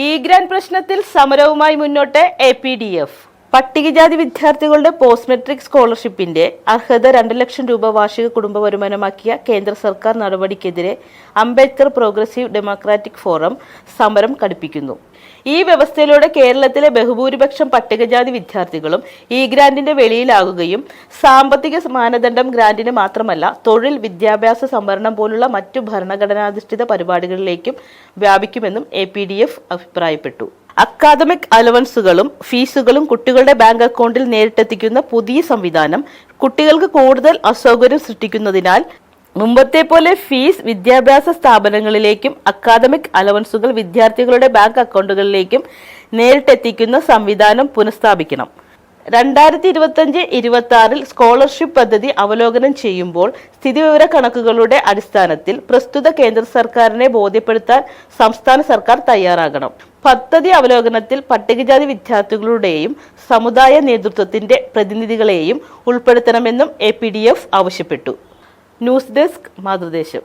E grant പ്രശ്നത്തിൽ സമരവുമായി മുന്നോട്ട് എ പി ഡി എഫ് പട്ടികജാതി വിദ്യാർത്ഥികളുടെ പോസ്റ്റ് മെട്രിക് സ്കോളർഷിപ്പിന്റെ അർഹത രണ്ട് ലക്ഷം രൂപ വാർഷിക കുടുംബ വരുമാനമാക്കിയ കേന്ദ്ര സർക്കാർ നടപടിക്കെതിരെ അംബേദ്കർ പ്രോഗ്രസീവ് ഡെമോക്രാറ്റിക് ഫോറം സമരം കടുപ്പിക്കുന്നു. ഈ വ്യവസ്ഥയിലൂടെ കേരളത്തിലെ ബഹുഭൂരിപക്ഷം പട്ടികജാതി വിദ്യാർത്ഥികളും ഈ ഗ്രാന്റിന്റെ വെളിയിലാകുകയും സാമ്പത്തിക മാനദണ്ഡം ഗ്രാന്റിന് മാത്രമല്ല തൊഴിൽ വിദ്യാഭ്യാസ സംവരണം പോലുള്ള മറ്റു ഭരണഘടനാധിഷ്ഠിത പരിപാടികളിലേക്കും വ്യാപിക്കുമെന്നും എ അഭിപ്രായപ്പെട്ടു. അക്കാദമിക് അലവൻസുകളും ഫീസുകളും കുട്ടികളുടെ ബാങ്ക് അക്കൗണ്ടിൽ നേരിട്ടെത്തിക്കുന്ന പുതിയ സംവിധാനം കുട്ടികൾക്ക് കൂടുതൽ അസൗകര്യം സൃഷ്ടിക്കുന്നതിനാൽ മുമ്പത്തെ പോലെ ഫീസ് വിദ്യാഭ്യാസ സ്ഥാപനങ്ങളിലേക്കും അക്കാദമിക് അലവൻസുകൾ വിദ്യാർത്ഥികളുടെ ബാങ്ക് അക്കൗണ്ടുകളിലേക്കും നേരിട്ടെത്തിക്കുന്ന സംവിധാനം പുനഃസ്ഥാപിക്കണം. രണ്ടായിരത്തി ഇരുപത്തഞ്ച് ഇരുപത്തി ആറിൽ സ്കോളർഷിപ്പ് പദ്ധതി അവലോകനം ചെയ്യുമ്പോൾ സ്ഥിതിവിവര കണക്കുകളുടെ അടിസ്ഥാനത്തിൽ പ്രസ്തുത കേന്ദ്ര സർക്കാരിനെ ബോധ്യപ്പെടുത്താൻ സംസ്ഥാന സർക്കാർ തയ്യാറാകണം. പദ്ധതി അവലോകനത്തിൽ പട്ടികജാതി വിദ്യാർത്ഥികളുടെയും സമുദായ നേതൃത്വത്തിന്റെ പ്രതിനിധികളെയും ഉൾപ്പെടുത്തണമെന്നും എ ആവശ്യപ്പെട്ടു. News desk Mathrudesham.